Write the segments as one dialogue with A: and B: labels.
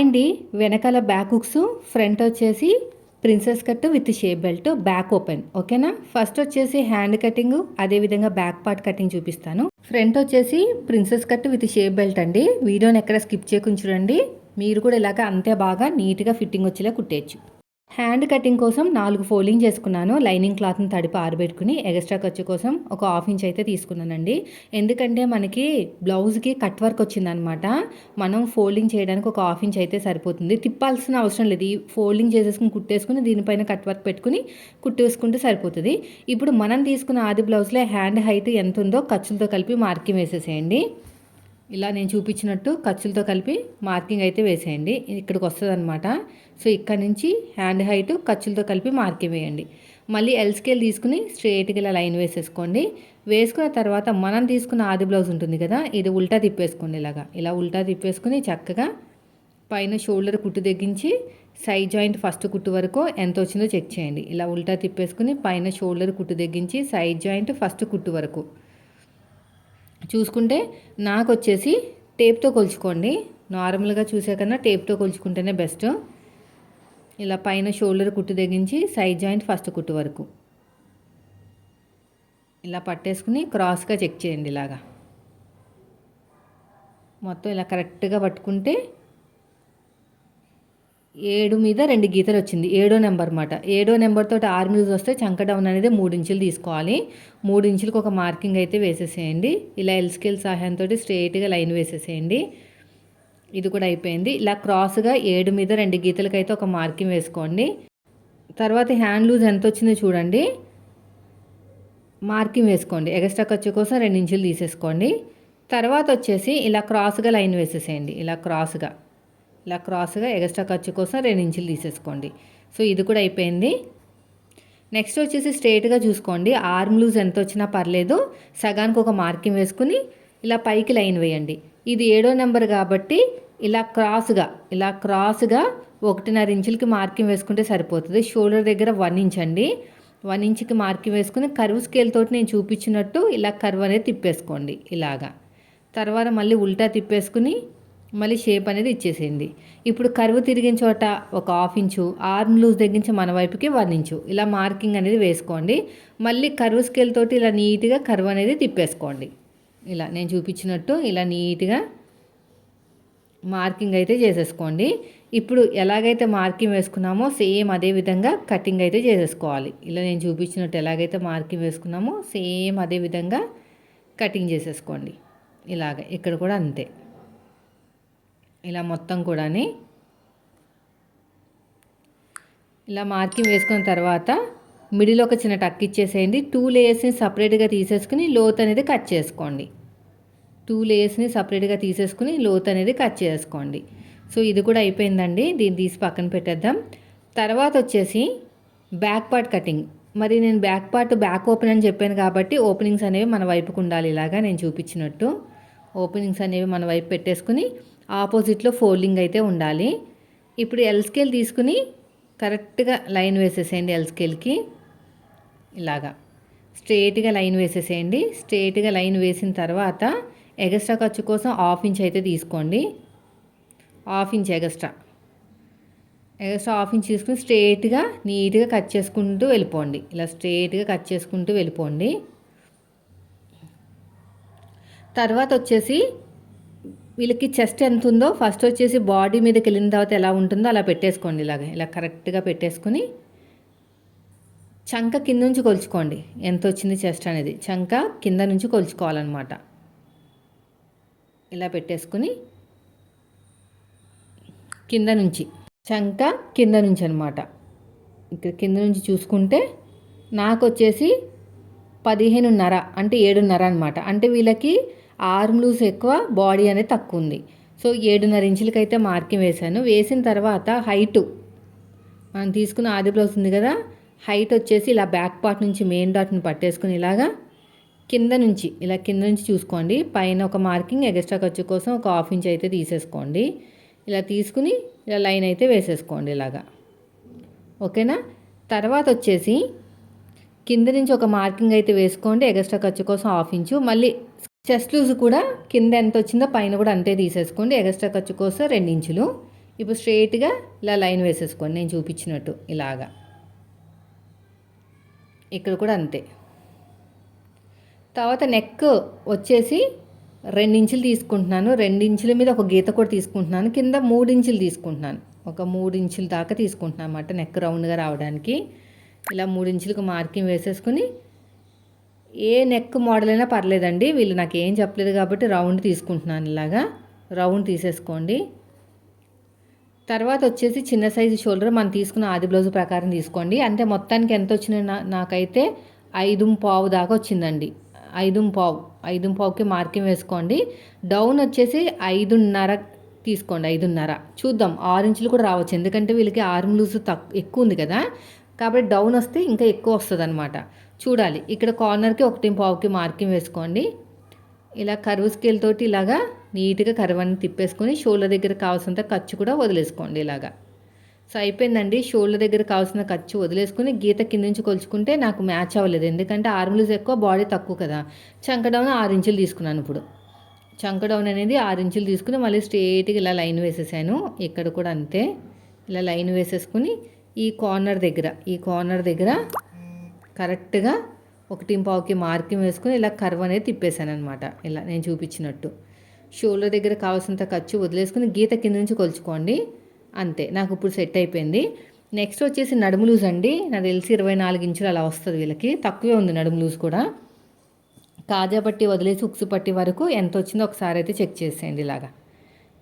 A: అండి వెనకాల back hooks front వచ్చేసి princess cut with shape belt back open. ఓకేనా? ఫస్ట్ వచ్చేసి హ్యాండ్ కటింగ్ అదేవిధంగా బ్యాక్ పార్ట్ కటింగ్ చూపిస్తాను. ఫ్రంట్ వచ్చేసి princess cut with shape belt అండి. వీడియోని ఎక్కడ స్కిప్ చేయకుండా చూడండి. మీరు కూడా ఇలాగ అంతే బాగా నీట్గా ఫిట్టింగ్ వచ్చేలా కుట్టేయచ్చు. హ్యాండ్ కటింగ్ కోసం నాలుగు ఫోల్డింగ్ చేసుకున్నాను. లైనింగ్ క్లాత్ని తడిపి ఆరబెట్టుకుని ఎక్స్ట్రా ఖర్చు కోసం ఒక హాఫ్ ఇంచ్ అయితే తీసుకున్నానండి. ఎందుకంటే మనకి బ్లౌజ్కి కట్ వర్క్ వచ్చిందనమాట. మనం ఫోల్డింగ్ చేయడానికి ఒక హాఫ్ ఇంచ్ అయితే సరిపోతుంది. తిప్పాల్సిన అవసరం లేదు. ఈ ఫోల్డింగ్ చేసేసుకుని కుట్టేసుకుని దీనిపైన కట్ వర్క్ పెట్టుకుని కుట్టేసుకుంటే సరిపోతుంది. ఇప్పుడు మనం తీసుకున్న ఆది బ్లౌజ్లో హ్యాండ్ హైట్ ఎంత ఉందో ఖర్చులతో కలిపి మార్కింగ్ వేసేసేయండి. ఇలా నేను చూపించినట్టు ఖర్చులతో కలిపి మార్కింగ్ అయితే వేసేయండి. ఇక్కడికి వస్తుంది అనమాట సో ఇక్కడ నుంచి హ్యాండ్ హైట్ ఖర్చులతో కలిపి మార్కింగ్ వేయండి. మళ్ళీ ఎల్ స్కేల్ తీసుకుని స్ట్రేట్గా ఇలా లైన్ వేసేసుకోండి. వేసుకున్న తర్వాత మనం తీసుకున్న ఆది బ్లౌజ్ ఉంటుంది కదా ఇది ఉల్టా తిప్పేసుకోండి ఇలాగా. ఇలా ఉల్టా తిప్పేసుకుని చక్కగా పైన షోల్డర్ కుట్టు తెగించి సైడ్ జాయింట్ ఫస్ట్ కుట్టు వరకు ఎంత వచ్చిందో చెక్ చేయండి. ఇలా ఉల్టా తిప్పేసుకుని పైన షోల్డర్ కుట్టు తెగించి సైడ్ జాయింట్ ఫస్ట్ కుట్టు వరకు. చూసుకుంటే నాకు వచ్చేసి టేప్తో కొలుచుకోండి. నార్మల్గా చూసే కన్నా టేప్తో కొలుచుకుంటేనే బెస్ట్ ఇలా పైన షోల్డర్ కుట్టు తెగించి సైడ్ జాయింట్ ఫస్ట్ కుట్టు వరకు. ఇలా పట్టేసుకుని క్రాస్గా చెక్ చేయండి ఇలాగా. మొత్తం ఇలా కరెక్ట్గా పట్టుకుంటే ఏడు మీద రెండు గీతలు వచ్చింది. ఏడో నెంబర్ అనమాట ఏడో నెంబర్తో ఆర్మీస్ వస్తే చంక డౌన్ అనేది మూడు ఇంచులు తీసుకోవాలి. మూడు ఇంచులకు ఒక మార్కింగ్ అయితే వేసేసేయండి. ఇలా ఎల్స్కేల్ సహాయంతో స్ట్రేట్గా లైన్ వేసేసేయండి. ఇది కూడా అయిపోయింది. ఇలా క్రాస్గా ఏడు మీద రెండు గీతలకైతే ఒక మార్కింగ్ వేసుకోండి. తర్వాత హ్యాండ్ లూజ్ ఎంత వచ్చిందో చూడండి. మార్కింగ్ వేసుకోండి. ఎగస్ట్రా ఖర్చు కోసం రెండు ఇంచులు తీసేసుకోండి. తర్వాత వచ్చేసి ఇలా క్రాస్గా లైన్ వేసేసేయండి. ఇలా క్రాస్గా. ఇలా క్రాస్గా ఎగస్ట్రా ఖర్చు కోసం రెండు ఇంచులు తీసేసుకోండి. సో ఇది కూడా అయిపోయింది. నెక్స్ట్ వచ్చేసి స్ట్రేట్గా చూసుకోండి. ఆర్మ్ లూజ్ ఎంత వచ్చినా పర్లేదు. సగానికి ఒక మార్కింగ్ వేసుకుని ఇలా పైకి లైన్ వేయండి. ఇది ఏడో నెంబర్ కాబట్టి ఇలా క్రాస్గా ఇలా క్రాస్గా ఒకటిన్నర ఇంచులకి మార్కింగ్ వేసుకుంటే సరిపోతుంది. షోల్డర్ దగ్గర వన్ ఇంచ్ అండి. వన్ ఇంచ్కి మార్కింగ్ వేసుకుని కర్వ్ స్కేల్ తోటి నేను చూపించినట్టు ఇలా కర్వ్ అనేది తిప్పేసుకోండి ఇలాగా. తర్వాత మళ్ళీ ఉల్టా తిప్పేసుకుని మళ్ళీ షేప్ అనేది ఇచ్చేసేయండి. ఇప్పుడు కరువు తిరిగిన చోట ఒక హాఫ్ ఇంచు ఆర్మ్ లూజ్ తగ్గించి మన వైపుకి వన్ ఇంచు. ఇలా మార్కింగ్ అనేది వేసుకోండి. మళ్ళీ కరువు స్కేల్ తోటి ఇలా నీట్గా కరువు అనేది తిప్పేసుకోండి. ఇలా నేను చూపించినట్టు ఇలా నీట్గా మార్కింగ్ అయితే చేసేసుకోండి. ఇప్పుడు ఎలాగైతే మార్కింగ్ వేసుకున్నామో సేమ్ అదే విధంగా కటింగ్ అయితే చేసేసుకోవాలి. ఇలా నేను చూపించినట్టు ఎలాగైతే మార్కింగ్ వేసుకున్నామో సేమ్ అదే విధంగా కటింగ్ చేసేసుకోండి. ఇలాగ ఇక్కడ కూడా అంతే. ఇలా మొత్తం కూడాని ఇలా మార్కింగ్ వేసుకున్న తర్వాత మిడిల్ ఒక చిన్న టక్ ఇచ్చేసేయండి. టూ లేయర్స్ని సపరేట్గా తీసేసుకుని లోత్ అనేది కట్ చేసుకోండి. టూ లేయర్స్ని సపరేట్గా తీసేసుకుని లోత్ అనేది కట్ చేసుకోండి. సో ఇది కూడా అయిపోయిందండి. దీన్ని తీసి పక్కన పెట్టేద్దాం. తర్వాత వచ్చేసి బ్యాక్ పార్ట్ కటింగ్ మరి నేను బ్యాక్ పార్ట్ బ్యాక్ ఓపెన్ అని చెప్పాను కాబట్టి ఓపెనింగ్స్ అనేవి మన వైపుకు ఉండాలి. ఇలాగా నేను చూపించినట్టు ఓపెనింగ్స్ అనేవి మన వైపు పెట్టేసుకుని ఆపోజిట్లో ఫోల్డింగ్ అయితే ఉండాలి. ఇప్పుడు ఎల్ స్కేల్ తీసుకుని కరెక్ట్గా లైన్ వేసేసేయండి ఎల్ స్కేల్కి ఇలాగా. స్ట్రేట్గా లైన్ వేసేసేయండి. స్ట్రేట్గా లైన్ వేసిన తర్వాత ఎగస్ట్రా ఖర్చు కోసం హాఫ్ ఇంచ్ అయితే తీసుకోండి. Half inch extra. Extra half inch తీసుకుని స్ట్రేట్గా నీట్గా కట్ చేసుకుంటూ వెళ్ళిపోండి. ఇలా స్ట్రేట్గా కట్ చేసుకుంటూ వెళ్ళిపోండి. తర్వాత వచ్చేసి వీళ్ళకి చెస్ట్ ఎంత ఉందో ఫస్ట్ వచ్చేసి బాడీ మీదకి వెళ్ళిన తర్వాత ఎలా ఉంటుందో అలా పెట్టేసుకోండి ఇలాగ. ఇలా కరెక్ట్గా పెట్టేసుకుని చంక కింద నుంచి కొలుచుకోండి. ఎంత వచ్చింది చెస్ట్ అనేది. చంక కింద నుంచి కొలుచుకోవాలన్నమాట. ఇలా పెట్టేసుకుని కింద నుంచి. చంక కింద నుంచి అనమాట ఇక్కడ కింద నుంచి చూసుకుంటే నాకు వచ్చేసి పదిహేనున్నర అంటే ఏడున్నర అనమాట అంటే వీళ్ళకి ఆర్మ్ లూస్ ఎక్కువ బాడీ అనేది తక్కువ ఉంది. సో ఏడున్నర ఇంచులకైతే మార్కింగ్ వేశాను. వేసిన తర్వాత హైటు మనం తీసుకున్న ఆది బ్లౌజ్ ఉంది కదా హైట్ వచ్చేసి ఇలా బ్యాక్ పార్ట్ నుంచి మెయిన్ డాట్ని పట్టేసుకుని ఇలాగా కింద నుంచి ఇలా కింద నుంచి చూసుకోండి. పైన ఒక మార్కింగ్ ఎక్స్ట్రా ఖర్చు కోసం ఒక హాఫ్ ఇంచ్ అయితే తీసేసుకోండి. ఇలా తీసుకుని ఇలా లైన్ అయితే వేసేసుకోండి ఇలాగా. ఓకేనా? తర్వాత వచ్చేసి కింద నుంచి ఒక మార్కింగ్ అయితే వేసుకోండి. ఎక్స్ట్రా ఖర్చు కోసం హాఫ్ ఇంచు. మళ్ళీ చెస్ట్ లూజ్ కూడా కింద ఎంత వచ్చిందో పైన కూడా అంతే తీసేసుకోండి. ఎక్స్ట్రా ఖర్చు కోసం రెండు ఇంచులు. ఇప్పుడు స్ట్రైట్గా ఇలా లైన్ వేసేసుకోండి. నేను చూపించినట్టు ఇలాగా. ఇక్కడ కూడా అంతే. తర్వాత నెక్ వచ్చేసి రెండించులు తీసుకుంటున్నాను. రెండించుల మీద ఒక గీత కూడా తీసుకుంటున్నాను. కింద మూడించులు తీసుకుంటున్నాను. ఒక మూడించుల దాకా తీసుకుంటున్నాను అన్నమాట నెక్ రౌండ్గా రావడానికి. ఇలా మూడించులకు మార్కింగ్ వేసేసుకుని ఏ నెక్ మోడల్ అయినా పర్లేదండి. వీళ్ళు నాకు ఏం చెప్పలేదు కాబట్టి రౌండ్ తీసుకుంటున్నాను ఇలాగా. రౌండ్ తీసేసుకోండి. తర్వాత వచ్చేసి చిన్న సైజు షోల్డర్ మనం తీసుకున్న ఆది బ్లౌజ్ ప్రకారం తీసుకోండి. అంటే మొత్తానికి ఎంత వచ్చిన నాకైతే ఐదు పావు దాకా వచ్చిందండి. ఐదు పావు ఐదు పావుకి మార్కింగ్ వేసుకోండి. డౌన్ వచ్చేసి ఐదున్నర తీసుకోండి ఐదున్నర. చూద్దాం ఆరు ఇంచులు కూడా రావచ్చు. ఎందుకంటే వీళ్ళకి ఆర్మ్ లూజ్ తక్ ఎక్కువ ఉంది కదా. కాబట్టి డౌన్ వస్తే ఇంకా ఎక్కువ వస్తుంది అనమాట చూడాలి. ఇక్కడ కార్నర్కి ఒకటి పావుకి మార్కింగ్ వేసుకోండి. ఇలా కర్వ్ స్కేల్ తోటి ఇలాగా నీట్గా కరువని తిప్పేసుకొని షోల్డర్ దగ్గర కావాల్సినంత ఖర్చు కూడా వదిలేసుకోండి ఇలాగా. సో అయిపోయిందండి. షోల్డర్ దగ్గర కావాల్సిన ఖర్చు వదిలేసుకుని గీత కింద నుంచి కొలుచుకుంటే నాకు మ్యాచ్ అవ్వలేదు. ఎందుకంటే ఆర్మ్లూజ్ ఎక్కువ బాడీ తక్కువ కదా. చంక డౌన్ ఆరు ఇంచులు తీసుకున్నాను ఇప్పుడు. చంకడౌన్ అనేది ఆరు ఇంచులు తీసుకుని మళ్ళీ స్ట్రేట్గా ఇలా లైన్ వేసేసాను. ఇక్కడ కూడా అంతే. ఇలా లైన్ వేసేసుకుని ఈ కార్నర్ దగ్గర ఈ కార్నర్ దగ్గర కరెక్ట్గా ఒకటి పావుకి మార్కింగ్ వేసుకుని ఇలా కర్వ్ అనేది తిప్పేశాను అనమాట ఇలా నేను చూపించినట్టు. షోల్డర్ దగ్గర కావాల్సినంత ఖర్చు వదిలేసుకుని గీత కింద నుంచి కొలుచుకోండి. అంతే నాకు ఇప్పుడు సెట్ అయిపోయింది. నెక్స్ట్ వచ్చేసి నడుము లూజ్ అండి. నాకు తెలిసి ఇరవై నాలుగు ఇంచులు అలా వస్తుంది వీళ్ళకి. తక్కువే ఉంది నడుము లూజ్ కూడా. కాజా పట్టి వదిలేసి ఉక్సు పట్టి వరకు ఎంత వచ్చిందో ఒకసారి అయితే చెక్ చేసేయండి ఇలాగా.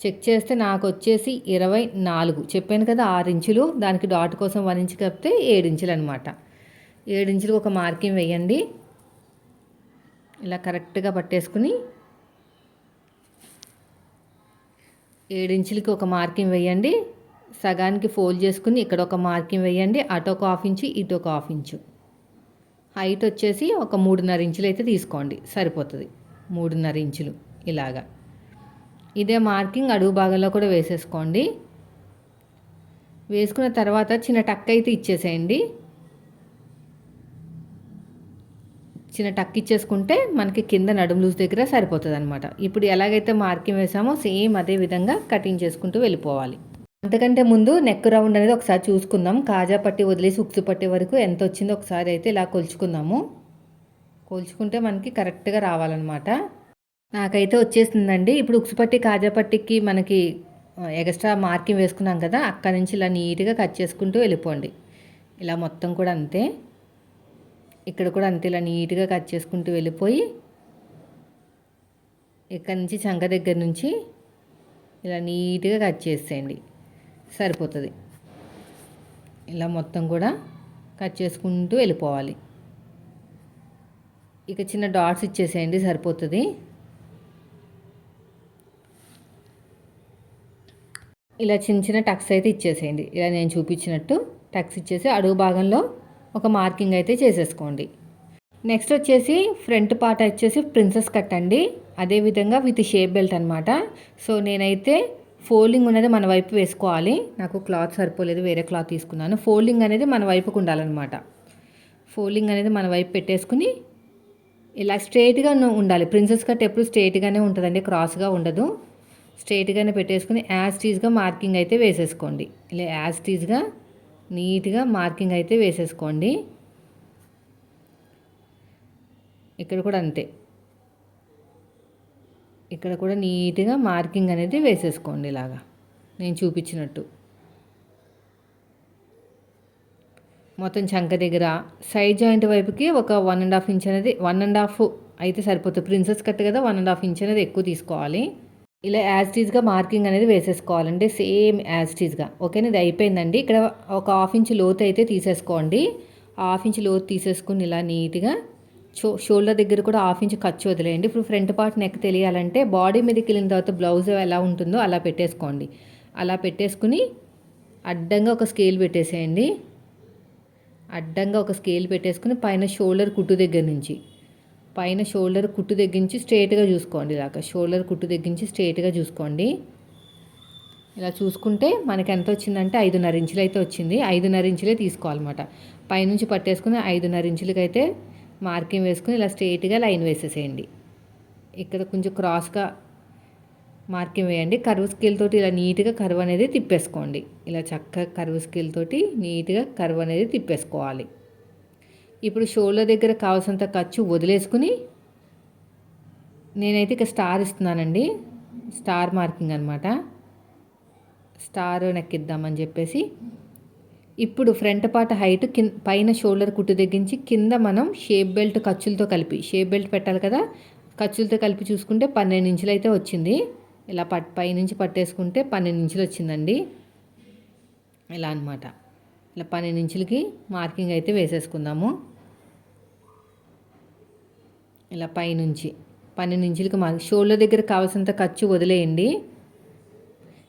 A: చెక్ చేస్తే నాకు వచ్చేసి ఇరవై నాలుగు. చెప్పాను కదా ఆరు ఇంచులు. దానికి డాట్ కోసం వన్ ఇంచు కప్పితే ఏడు ఇంచులు అనమాట ఏడు ఇంచులకు ఒక మార్కింగ్ వేయండి. ఇలా కరెక్ట్గా పట్టేసుకుని ఏడించులకి ఒక మార్కింగ్ వేయండి. సగానికి ఫోల్డ్ చేసుకుని ఇక్కడ ఒక మార్కింగ్ వేయండి. అటు ఒక హాఫ్ ఇంచు ఇటు ఒక హాఫ్ ఇంచు. హైట్ వచ్చేసి ఒక మూడున్నర ఇంచులు అయితే తీసుకోండి. సరిపోతుంది. మూడున్నర ఇంచులు ఇలాగా. ఇదే మార్కింగ్ అడుగు భాగంలో కూడా వేసేసుకోండి. వేసుకున్న తర్వాత చిన్న టక్ అయితే ఇచ్చేసేయండి. చిన్న టక్ ఇచ్చేసుకుంటే మనకి కింద నడుము లూజ్ దగ్గర సరిపోతుంది అనమాట ఇప్పుడు ఎలాగైతే మార్కింగ్ వేసామో సేమ్ అదే విధంగా కటింగ్ చేసుకుంటూ వెళ్ళిపోవాలి. అంతకంటే ముందు నెక్ రౌండ్ అనేది ఒకసారి చూసుకుందాం. కాజా పట్టి వదిలేసి ఉక్సు పట్టి వరకు ఎంత వచ్చిందో ఒకసారి అయితే ఇలా కొలుచుకుందాము. కొలుచుకుంటే మనకి కరెక్ట్గా రావాలన్నమాట. నాకైతే వచ్చేసిందండి. ఇప్పుడు ఉక్సు పట్టి కాజా పట్టికి మనకి ఎక్స్ట్రా మార్కింగ్ వేసుకున్నాం కదా అక్కడి నుంచి ఇలా నీట్గా కట్ చేసుకుంటూ వెళ్ళిపోండి. ఇలా మొత్తం కూడా అంతే. ఇక్కడ కూడా అంతే ఇలా నీట్గా కట్ చేసుకుంటూ వెళ్ళిపోయి ఇక్కడ నుంచి చంక దగ్గర నుంచి ఇలా నీట్గా కట్ చేసేయండి. సరిపోతుంది. ఇలా మొత్తం కూడా కట్ చేసుకుంటూ వెళ్ళిపోవాలి. ఇక చిన్న డాట్స్ ఇచ్చేసేయండి సరిపోతుంది. ఇలా చిన్న చిన్న టక్స్ అయితే ఇచ్చేసేయండి. ఇలా నేను చూపించినట్టు టక్స్ ఇచ్చేసి అడుగు భాగంలో ఒక మార్కింగ్ అయితే చేసేసుకోండి. నెక్స్ట్ వచ్చేసి ఫ్రంట్ పార్ట్ వచ్చేసి ప్రిన్సెస్ కట్ అండి. అదేవిధంగా విత్ షేప్ బెల్ట్ అనమాట సో నేనైతే ఫోల్డింగ్ అనేది మన వైపు వేసుకోవాలి. నాకు క్లాత్ సరిపోలేదు వేరే క్లాత్ తీసుకున్నాను. ఫోల్డింగ్ అనేది మన వైపుకు ఉండాలన్నమాట. ఫోల్డింగ్ అనేది మన వైపు పెట్టేసుకుని ఇలా స్ట్రైట్గా ఉండాలి. ప్రిన్సెస్ కట్ ఎప్పుడు స్ట్రైట్గానే ఉంటుందండి క్రాస్గా ఉండదు. స్ట్రైట్గానే పెట్టేసుకుని యాజ్ టీజ్గా మార్కింగ్ అయితే వేసేసుకోండి. ఇలా యాజ్ టీజ్గా నీట్గా మార్కింగ్ అయితే వేసేసుకోండి. ఇక్కడ కూడా అంతే. ఇక్కడ కూడా నీట్గా మార్కింగ్ అనేది వేసేసుకోండి ఇలాగా. నేను చూపించినట్టు. మొత్తం చంక దగ్గర సైడ్ జాయింట్ వైపుకి ఒక వన్ అండ్ హాఫ్ ఇంచ్ అనేది వన్ అండ్ హాఫ్ అయితే సరిపోతుంది. ప్రిన్సెస్ కట్ కదా వన్ అండ్ హాఫ్ ఇంచ్ అనేది ఎక్కువ తీసుకోవాలి. ఇలా యాజ్టీజ్గా మార్కింగ్ అనేది వేసేసుకోవాలండి సేమ్ యాజ్టీజ్గా ఓకేనా ఇది అయిపోయిందండి. ఇక్కడ ఒక హాఫ్ ఇంచ్ లోతు అయితే తీసేసుకోండి. హాఫ్ ఇంచ్ లోతు తీసేసుకుని ఇలా నీట్గా షో షోల్డర్ దగ్గర కూడా హాఫ్ ఇంచ్ ఖర్చు వదిలేయండి. ఇప్పుడు ఫ్రంట్ పార్ట్ నెక్ తెలియాలంటే బాడీ మీదకి వెళ్ళిన తర్వాత బ్లౌజ్ ఎలా ఉంటుందో అలా పెట్టేసుకోండి. అలా పెట్టేసుకుని అడ్డంగా ఒక స్కేల్ పెట్టేసేయండి. అడ్డంగా ఒక స్కేల్ పెట్టేసుకుని పైన షోల్డర్ కుట్టు దగ్గర నుంచి. పైన షోల్డర్ కుట్టు తగ్గించి స్ట్రైట్గా స్ట్రేట్గా చూసుకోండి ఇలాగ షోల్డర్ కుట్టు తగ్గించి స్ట్రేట్గా చూసుకోండి. ఇలా చూసుకుంటే మనకి ఎంత వచ్చిందంటే ఐదున్నర ఇంచులు అయితే వచ్చింది. ఐదున్నర ఇంచులే తీసుకోవాలన్నమాట. పైనుంచి పట్టేసుకుని ఐదున్నర ఇంచులకి అయితే మార్కింగ్ వేసుకుని ఇలా స్ట్రేట్గా లైన్ వేసేసేయండి. ఇక్కడ కొంచెం క్రాస్గా మార్కింగ్ వేయండి. కరువు స్కేల్ తోటి ఇలా నీట్గా కరువు అనేది తిప్పేసుకోండి. ఇలా చక్కగా కరువు స్కేల్ తోటి నీట్గా కరువు అనేది తిప్పేసుకోవాలి. ఇప్పుడు షోల్డర్ దగ్గర కావాల్సినంత ఖర్చు వదిలేసుకుని నేనైతే ఇక స్టార్ ఇస్తున్నానండి. స్టార్ మార్కింగ్ అనమాట స్టార్ నెక్కిద్దామని చెప్పేసి ఇప్పుడు ఫ్రంట్ పార్ట్ హైట్ కింద పైన షోల్డర్ కుట్టు తెగించి కింద మనం షేప్ బెల్ట్ ఖర్చులతో కలిపి షేప్ బెల్ట్ పెట్టాలి కదా ఖర్చులతో కలిపి చూసుకుంటే పన్నెండు ఇంచులు అయితే వచ్చింది. ఇలా పట్ పైనుంచి పట్టేసుకుంటే పన్నెండు ఇంచులు వచ్చిందండి. ఇలా అనమాట ఇలా పన్నెండు ఇంచులకి మార్కింగ్ అయితే వేసేసుకుందాము. ఇలా పైనుంచి పన్నెండు ఇంచులకి మార్క్ షోల్డర్ దగ్గర కావాల్సినంత ఖర్చు వదిలేయండి.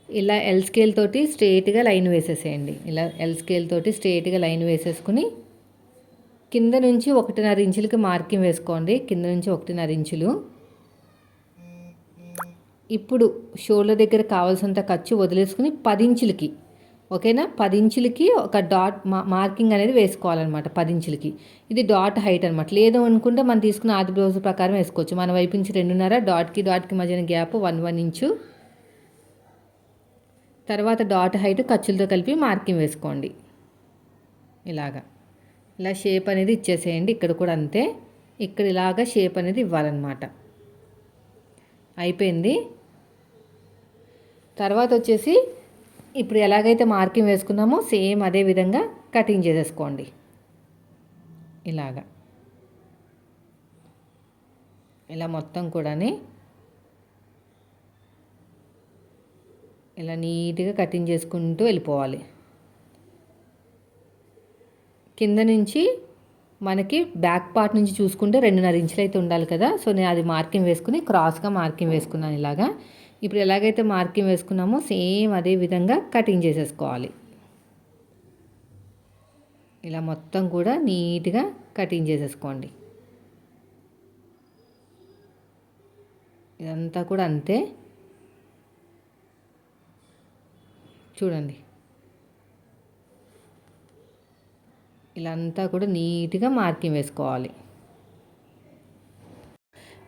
A: ఇలా ఎల్ స్కేల్ తోటి స్ట్రేట్గా లైన్ వేసేసేయండి. ఇలా ఎల్ స్కేల్ తోటి స్ట్రేట్గా లైన్ వేసేసుకుని కింద నుంచి ఒకటిన్నర ఇంచులకి మార్కింగ్ వేసుకోండి. కింద నుంచి ఒకటిన్నర ఇంచులు. ఇప్పుడు షోల్డర్ దగ్గర కావాల్సినంత ఖర్చు వదిలేసుకుని పది ఇంచులకి ఓకేనా? పది ఇంచులకి ఒక డాట్ మార్కింగ్ అనేది వేసుకోవాలన్నమాట పది ఇంచులకి. ఇది డాట్ హైట్ అనమాట లేదు అనుకుంటే మనం తీసుకున్న ఆది బ్లౌజ్ ప్రకారం వేసుకోవచ్చు. మన వైపు నుంచి రెండున్నర డాట్కి డాట్కి మధ్యన గ్యాప్ వన్ వన్ ఇంచు. తర్వాత డాట్ హైట్ ఖర్చులతో కలిపి మార్కింగ్ వేసుకోండి. ఇలాగా. ఇలా షేప్ అనేది ఇచ్చేసేయండి. ఇక్కడ కూడా అంతే. ఇక్కడ ఇలాగా షేప్ అనేది ఇవ్వాలన్నమాట. అయిపోయింది. తర్వాత వచ్చేసి ఇప్పుడు ఎలాగైతే మార్కింగ్ వేసుకున్నామో సేమ్ అదే విధంగా కటింగ్ చేసేసుకోండి. ఇలాగా. ఇలా మొత్తం కూడాని ఇలా నీట్గా కటింగ్ చేసుకుంటూ వెళ్ళిపోవాలి. కింద నుంచి మనకి బ్యాక్ పార్ట్ నుంచి చూసుకుంటే రెండున్నర ఇంచులు అయితే ఉండాలి కదా. సో నేను అది మార్కింగ్ వేసుకుని క్రాస్గా మార్కింగ్ వేసుకున్నాను ఇలాగా. ఇప్పుడు ఎలాగైతే మార్కింగ్ వేసుకున్నామో సేమ్ అదే విధంగా కటింగ్ చేసేసుకోవాలి. ఇలా మొత్తం కూడా నీట్గా కటింగ్ చేసేసుకోండి. ఇదంతా కూడా అంతే. చూడండి. ఇలా అంతా కూడా నీట్గా మార్కింగ్ వేసుకోవాలి.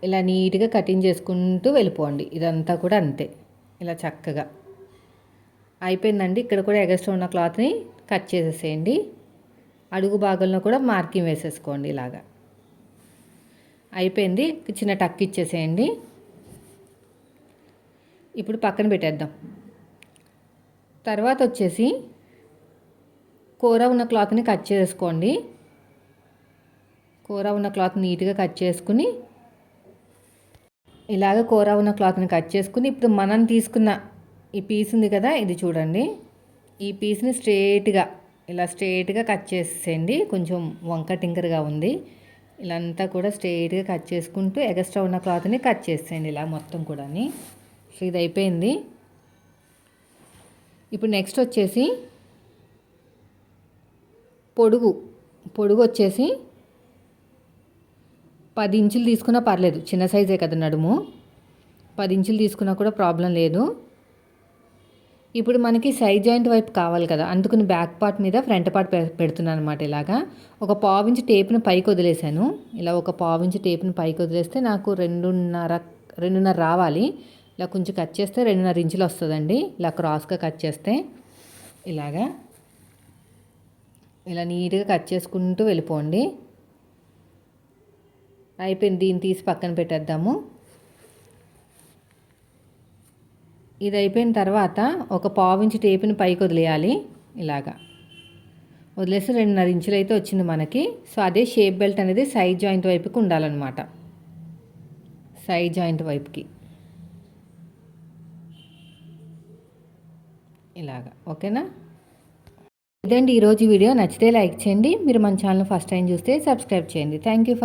A: ఇలా నీట్గా కటింగ్ చేసుకుంటూ వెళ్ళిపోండి. ఇదంతా కూడా అంతే. ఇలా చక్కగా. అయిపోయిందండి. ఇక్కడ కూడా ఎగస్ట్రా ఉన్న క్లాత్ని కట్ చేసేసేయండి. అడుగు భాగంలో కూడా మార్కింగ్ వేసేసుకోండి ఇలాగా. అయిపోయింది. చిన్న టక్ ఇచ్చేసేయండి. ఇప్పుడు పక్కన పెట్టేద్దాం. తర్వాత వచ్చేసి కూర ఉన్న క్లాత్ని కట్ చేసుకోండి. కూర ఉన్న క్లాత్ నీట్గా కట్ చేసుకుని ఇలాగ కూర ఉన్న క్లాత్ని కట్ చేసుకుని ఇప్పుడు మనం తీసుకున్న ఈ పీస్ ఉంది కదా ఇది చూడండి. ఈ పీస్ని స్ట్రేట్గా ఇలా స్ట్రేట్గా కట్ చేసేయండి. కొంచెం వంక టింకర్గా ఉంది. ఇలా అంతా కూడా స్ట్రేట్గా కట్ చేసుకుంటూ ఎగస్ట్రా ఉన్న క్లాత్ని కట్ చేసేయండి ఇలా మొత్తం కూడా సో ఇది అయిపోయింది. ఇప్పుడు నెక్స్ట్ వచ్చేసి పొడుగు పొడుగు వచ్చేసి పది ఇంచులు తీసుకున్నా పర్లేదు. చిన్న సైజే కదా నడుము. పది ఇంచులు తీసుకున్నా కూడా ప్రాబ్లం లేదు. ఇప్పుడు మనకి సైడ్ జాయింట్ వైపు కావాలి కదా. అందుకని బ్యాక్ పార్ట్ మీద ఫ్రంట్ పార్ట్ పెడుతున్నాను అనమాట ఇలాగా. ఒక పావించి టేప్ను పైకి వదిలేసాను ఇలా ఒక పావించి టేప్ను పైకి వదిలేస్తే నాకు రెండున్నర రెండున్నర రావాలి. ఇలా కొంచెం కట్ చేస్తే రెండున్నర ఇంచులు వస్తుందండి. ఇలా క్రాస్గా కట్ చేస్తే ఇలాగా. ఇలా నీట్గా కట్ చేసుకుంటూ వెళ్ళిపోండి. అయిపోయింది. దీన్ని తీసి పక్కన పెట్టేద్దాము. ఇది అయిపోయిన తర్వాత ఒక పావించి టేపుని పైకి వదిలేయాలి. ఇలాగా. వదిలేసి రెండున్నర ఇంచులు అయితే వచ్చింది మనకి. సో అదే షేప్ బెల్ట్ అనేది సైడ్ జాయింట్ వైపుకి ఉండాలన్నమాట. సైడ్ జాయింట్ వైపుకి. ఇలాగా. ఓకేనా? ఇదండి ఈరోజు వీడియో. నచ్చితే లైక్ చేయండి. మీరు మన ఛానల్ ఫస్ట్ టైం చూస్తే సబ్స్క్రైబ్ చేయండి. Thank you for